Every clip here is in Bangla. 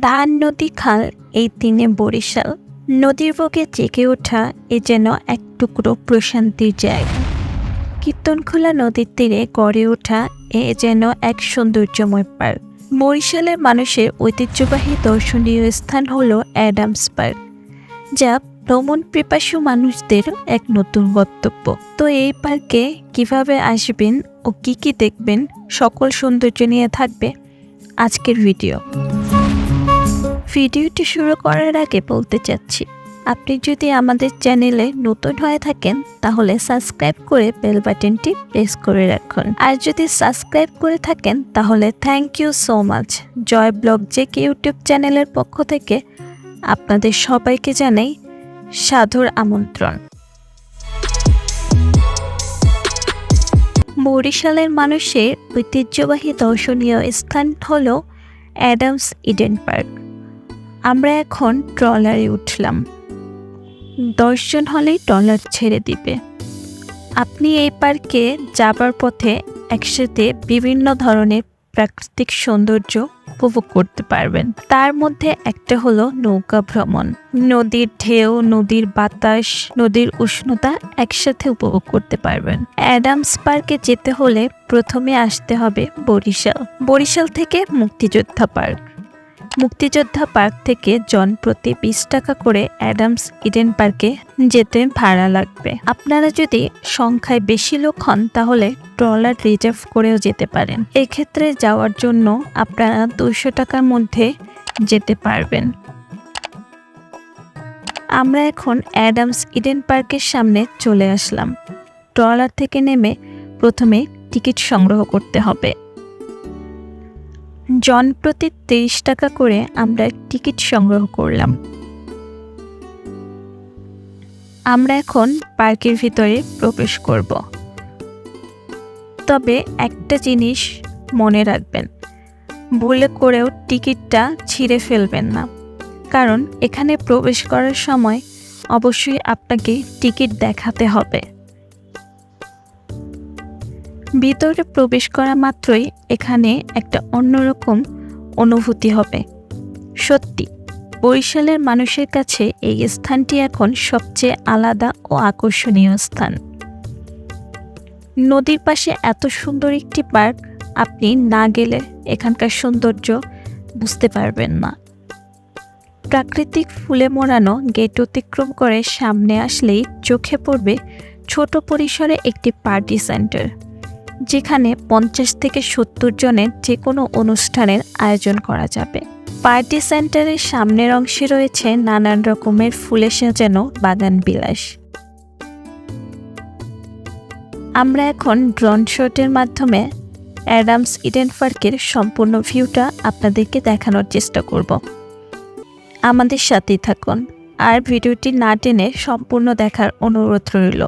ধান নদী খাল এই তিনে বরিশাল। নদীর বুকে জেগে ওঠা এ যেন এক টুকরো প্রশান্তির জায়গা। কীর্তনখোলা নদীর তীরে গড়ে ওঠা এ যেন এক সৌন্দর্যময় পার্ক। বরিশালের মানুষের ঐতিহ্যবাহী দর্শনীয় স্থান হল অ্যাডামস পার্ক, যা ভ্রমণ পিপাসু মানুষদের এক নতুন গন্তব্য। তো এই পার্কে কীভাবে আসবেন ও কি কি দেখবেন, সকল সৌন্দর্য নিয়ে থাকবে আজকের ভিডিও। ভিডিওটি শুরু করার আগে বলতে চাচ্ছি, আপনি যদি আমাদের চ্যানেলে নতুন হয়ে থাকেন, তাহলে সাবস্ক্রাইব করে বেল বাটনটি প্রেস করে রাখুন। আর যদি সাবস্ক্রাইব করে থাকেন, তাহলে thank you so much. Joy blog JK YouTube চ্যানেলের পক্ষ থেকে আপনাদের সবাইকে জানাই সাধুর আমন্ত্রণ। বরিশালের মানুষের ঐতিহ্যবাহী দর্শনীয় স্থান হল অ্যাডামস ইডেন পার্ক। আমরা এখন ট্রলারে উঠলাম। দশজন হলেই ট্রলার ছেড়ে দিবে। আপনি এই পার্কে যাবার পথে একসাথে বিভিন্ন ধরনের প্রাকৃতিক সৌন্দর্য উপভোগ করতে পারবেন। তার মধ্যে একটা হলো নৌকা ভ্রমণ। নদীর ঢেউ, নদীর বাতাস, নদীর উষ্ণতা একসাথে উপভোগ করতে পারবেন। অ্যাডামস পার্কে যেতে হলে প্রথমে আসতে হবে বরিশাল। বরিশাল থেকে মুক্তিযোদ্ধা পার্ক। মুক্তিযোদ্ধা পার্ক থেকে জন প্রতি বিশ টাকা করে অ্যাডামস ইডেন পার্কে যেতে ভাড়া লাগবে। আপনারা যদি সংখ্যায় বেশি লোক হন, তাহলে ট্রলার রিজার্ভ করেও যেতে পারেন। এক্ষেত্রে যাওয়ার জন্য আপনারা দুশো টাকার মধ্যে যেতে পারবেন। আমরা এখন অ্যাডামস ইডেন পার্কের সামনে চলে আসলাম। ট্রলার থেকে নেমে প্রথমে টিকিট সংগ্রহ করতে হবে। জন প্রতি তেইশ টাকা করে আমরা টিকিট সংগ্রহ করলাম। আমরা এখন পার্কের ভিতরে প্রবেশ করব। তবে একটা জিনিস মনে রাখবেন, ভুলে করেও টিকিটটা ছিঁড়ে ফেলবেন না। কারণ এখানে প্রবেশ করার সময় অবশ্যই আপনাকে টিকিট দেখাতে হবে। ভিতরে প্রবেশ করা মাত্রই এখানে একটা অন্যরকম অনুভূতি হবে। সত্যি, বরিশালের মানুষের কাছে এই স্থানটি এখন সবচেয়ে আলাদা ও আকর্ষণীয় স্থান। নদীর পাশে এত সুন্দর একটি পার্ক, আপনি না গেলে এখানকার সৌন্দর্য বুঝতে পারবেন না। প্রাকৃতিক ফুলে মোড়ানো গেট অতিক্রম করে সামনে আসলেই চোখে পড়বে ছোট পরিসরে একটি পার্টি সেন্টার। যেখানে পঞ্চাশ থেকে সত্তর জনের যে কোনো অনুষ্ঠানের আয়োজন করা যাবে। পার্টি সেন্টারের সামনের অংশে রয়েছে নানান রকমের ফুলে সাজানো বাগান বিলাস। আমরা এখন ড্রোন শটের মাধ্যমে অ্যাডামস ইডেন পার্কের সম্পূর্ণ ভিউটা আপনাদেরকে দেখানোর চেষ্টা করব। আমাদের সাথেই থাকুন। আর ভিডিওটি না টেনে সম্পূর্ণ দেখার অনুরোধ রইল।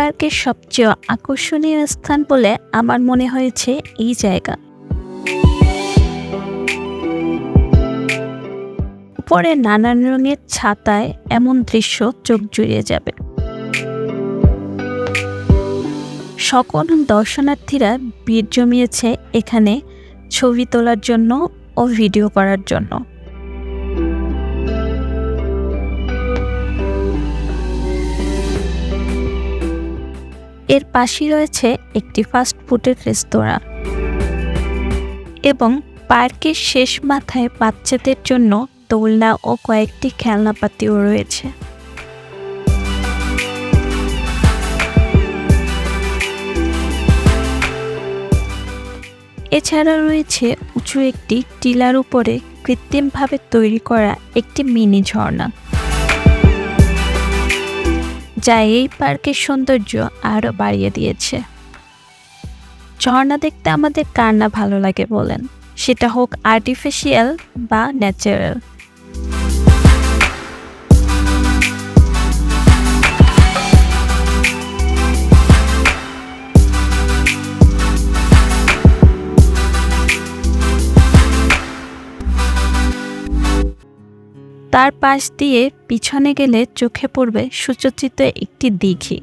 পার্কের সবচেয়ে আকর্ষণীয় স্থান বলে আমার মনে হয়েছে এই জায়গা। উপরে নানান রঙের ছাতায় এমন দৃশ্য চোখ জুড়িয়ে যাবে। সকল দর্শনার্থীরা ভিড় জমিয়েছে এখানে ছবি তোলার জন্য ও ভিডিও করার জন্য। এর পাশেই রয়েছে একটি ফাস্ট ফুডের রেস্তোরাঁ। এবং পার্কের শেষ মাথায় বাচ্চাদের জন্য দোলনা ও কয়েকটি খেলনাপাতিও রয়েছে। এছাড়া রয়েছে উঁচু একটি টিলার উপরে কৃত্রিমভাবে তৈরি করা একটি মিনি ঝর্ণা। যা এই পার্কের সৌন্দর্য আরও বাড়িয়ে দিয়েছে। ঝর্ণা দেখতে আমাদের কার না ভালো লাগে বলেন? সেটা হোক আর্টিফিশিয়াল বা ন্যাচারাল তার পাশ দিয়ে পিছনে গেলে চোখে পড়বে সুচরিত একটি দিঘি।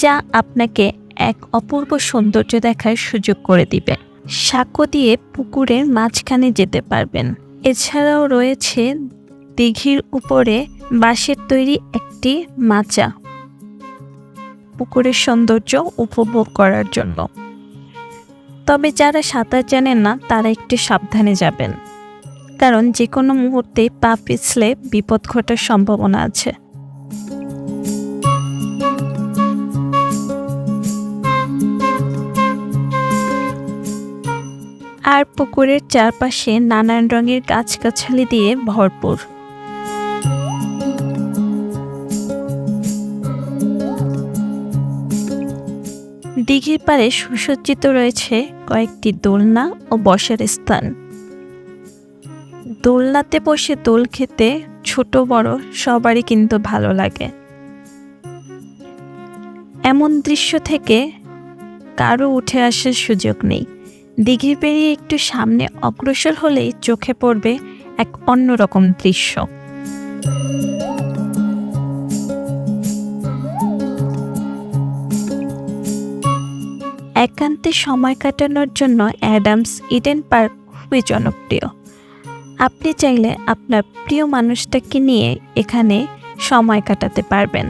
যা আপনাকে এক অপূর্ব সৌন্দর্য দেখার সুযোগ করে দিবে। সাঁকো দিয়ে পুকুরের মাঝখানে যেতে পারবেন। এছাড়াও রয়েছে দিঘির উপরে বাঁশের তৈরি একটি মাচা। পুকুরের সৌন্দর্য উপভোগ করার জন্য। তবে যারা সাঁতার জানেন না, তারা একটু সাবধানে যাবেন। কারণ যে কোনো মুহূর্তে পা পিছলে বিপদ ঘটার সম্ভাবনা আছে। আর পুকুরের চারপাশে নানান রঙের গাছগাছালি দিয়ে ভরপুর। দিঘির পাড়ে সুসজ্জিত রয়েছে কয়েকটি দোলনা ও বসার স্থান। দোলনাতে বসে দোল খেতে ছোট বড় সবারই কিন্তু ভালো লাগে। এমন দৃশ্য থেকে কারও উঠে আসার সুযোগ নেই। দিঘি পেরিয়ে একটু সামনে অগ্রসর হলেই চোখে পড়বে এক অন্যরকম দৃশ্য। একান্তে সময় কাটানোর জন্য অ্যাডামস ইডেন পার্ক খুবই জনপ্রিয়। আপনি চাইলে আপনার প্রিয় মানুষটাকে নিয়ে এখানে সময় কাটাতে পারবেন।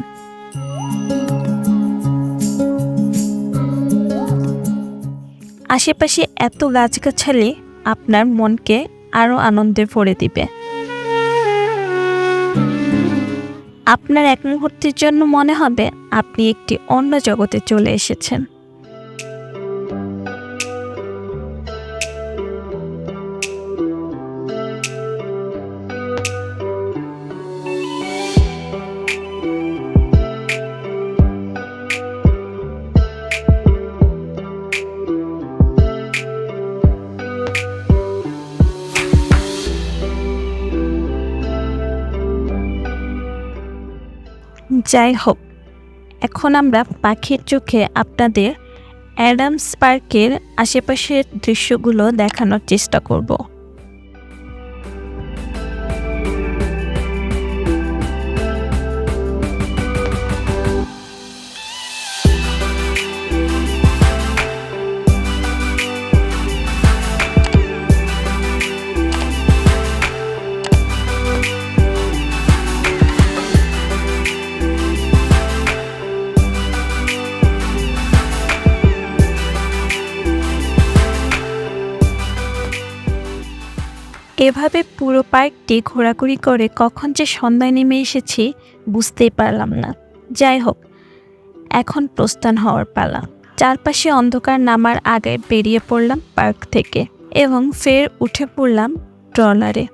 আশেপাশে এত গাছগাছালি আপনার মনকে আরও আনন্দে ভরে দিবে। আপনার এক মুহূর্তের জন্য মনে হবে আপনি একটি অন্য জগতে চলে এসেছেন। যাই হোক এখন আমরা পাখির চোখে আপনাদের অ্যাডামস পার্কের আশেপাশের দৃশ্যগুলো দেখানোর চেষ্টা করব। এভাবে পুরো পার্কটি ঘোরাঘুরি করে কখন যে সন্ধ্যায় নেমে এসেছি বুঝতেই পারলাম না। যাই হোক, এখন প্রস্থান হওয়ার পালা। চারপাশে অন্ধকার নামার আগে বেরিয়ে পড়লাম পার্ক থেকে এবং ফের উঠে পড়লাম ট্রলারে।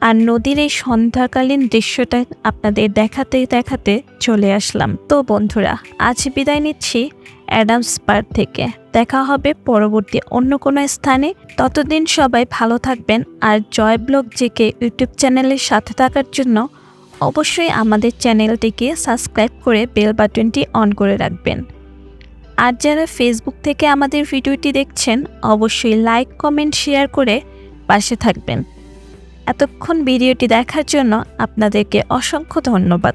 আর নদীর এই সন্ধ্যাকালীন দৃশ্যটা আপনাদের দেখাতে দেখাতে চলে আসলাম। তো বন্ধুরা, আজ বিদায় নিচ্ছি অ্যাডামস পার্ক থেকে। দেখা হবে পরবর্তী অন্য কোনো স্থানে। ততদিন সবাই ভালো থাকবেন আর জয় ব্লগ জেকে ইউটিউব চ্যানেলের সাথে থাকার জন্য অবশ্যই আমাদের চ্যানেলটিকে সাবস্ক্রাইব করে বেল বাটনটি অন করে রাখবেন। আর যারা ফেসবুক থেকে আমাদের ভিডিওটি দেখছেন, অবশ্যই লাইক কমেন্ট শেয়ার করে পাশে থাকবেন। এতক্ষণ ভিডিওটি দেখার জন্য আপনাদেরকে অসংখ্য ধন্যবাদ।